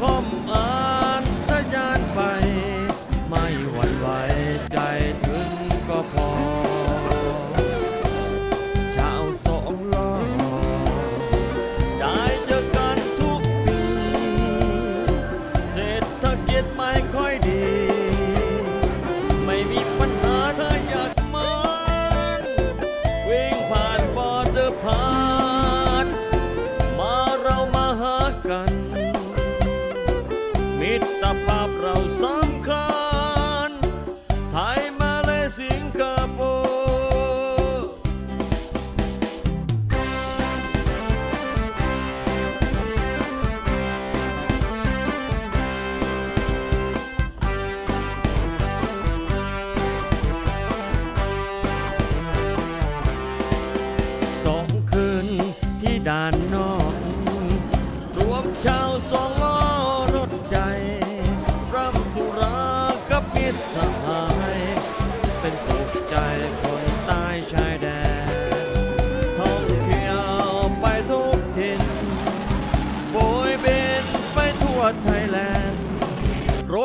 คมอา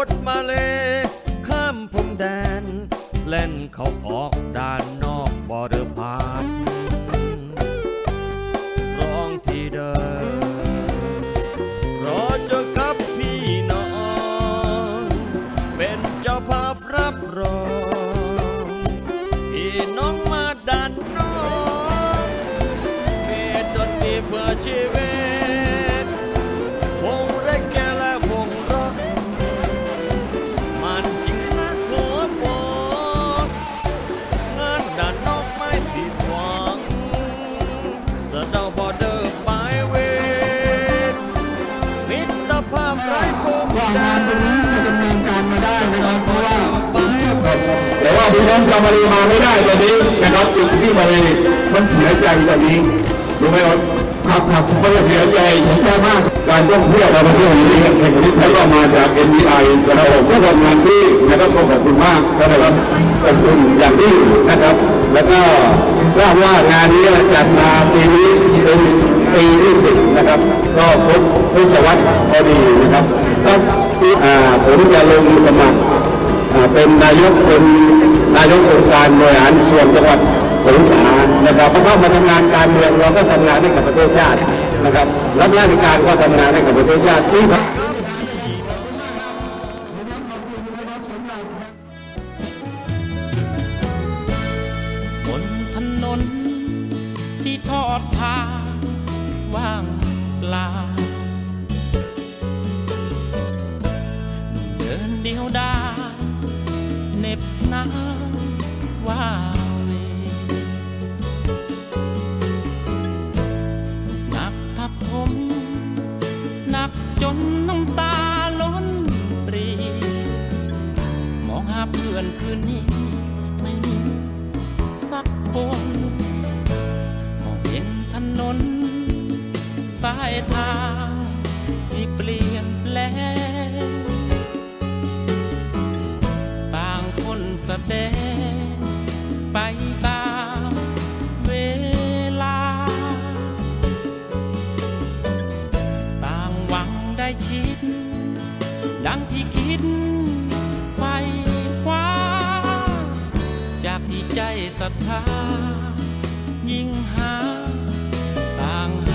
ถมาเล ข้ามพรมแดนเล่นเขาออกด่าน พี่น้องชาวมาเลมาไม่ได้ตอนนี้นะครับจุดที่มาเลยมันเสียใจตอนนี้รู้ไหมครับครับครับมันจะเสียใจเสียใจมาก การท่องเที่ยวในประเทศนี้แห่งประเทศไทยก็มาจาก NDI นะครับผมก็ทำงานที่นะครับก็ขอบคุณมากนะครับขอบคุณอย่างยิ่งนะครับ แล้วก็ทราบว่างานนี้จัดมาปีนี้เป็นปีที่สิบนะครับ ก็ครบทศวรรษพอดีนะครับก็อ่าผมจะลงสมัครอ่า เป็นนายกเป็นนายกองค์การบริหารส่วนจังหวัดสงขลานะครับพอเข้ามาทำงานการเมืองเราก็ทำงานให้กับประเทศชาตินะครับรับราชการก็ทำงานให้กับประเทศชาติที่บนถนนที่ทอดทางว่างเปล่า น็บหนาวว่าเวหนักทับผมหนักจนน้ำตาล้นปรี มองหาเพื่อนคืนนี้ ไม่มีสักคน มองเห็นถนน สายทาง แสดงไปตามเวลา ต่างหวังได้ชิด ดังที่คิดไปคว้า จากที่ใจศรัทธายิ่งหาต่างหา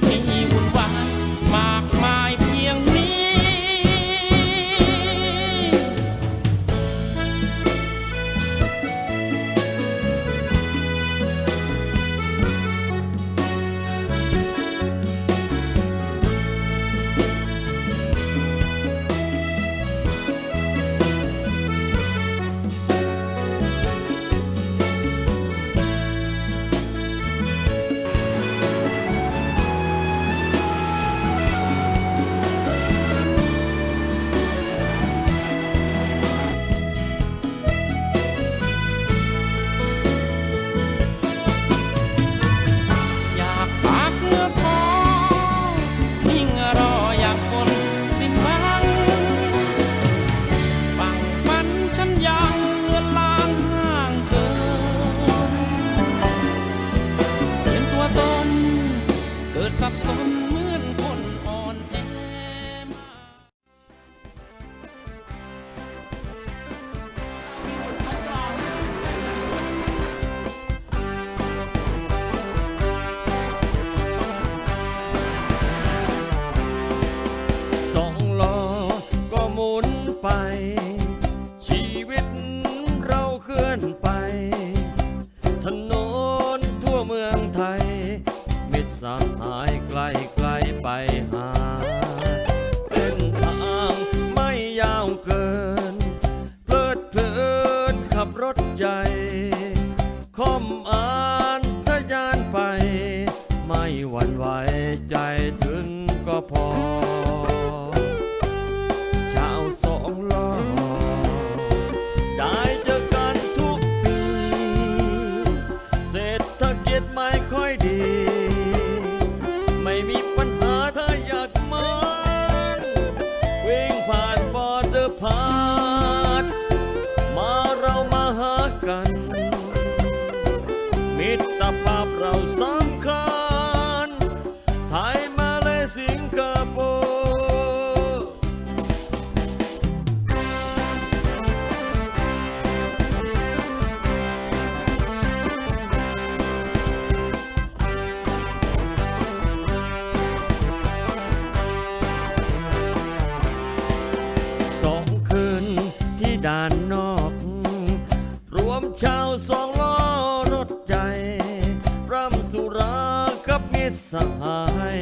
helping you. ยามเลือนลางห่างเกินเปลี่ยนตัวตนเกิดสับสน มิตรสหายใกล้ไกลไปหา เส้นทางไม่ยาวเกิน เพลิดเพลินขับรถใหญ่คอมอ่านทะยานไป ไม่หวั่นไหวใจถึงก็พอาวสองล้อรถใหญ่ร่ำสุรากับมิสหาย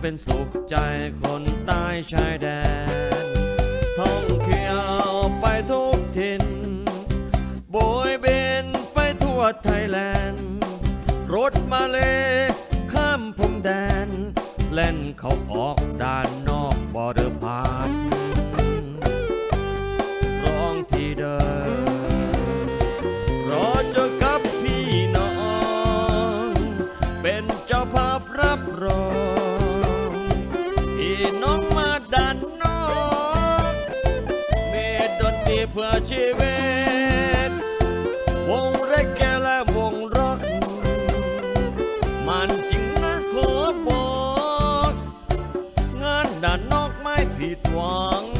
เป็นสุขใจคนใต้ชายแดน ท่องเที่ยวไปทุกถิ่นโบยเบนไปทั่วไทยแลนด์ รถมาเลข้ามพรมแดน เล่นเขาออกด่านนอกบอร์เดอร์พาร์ ไม่ผิดหวัง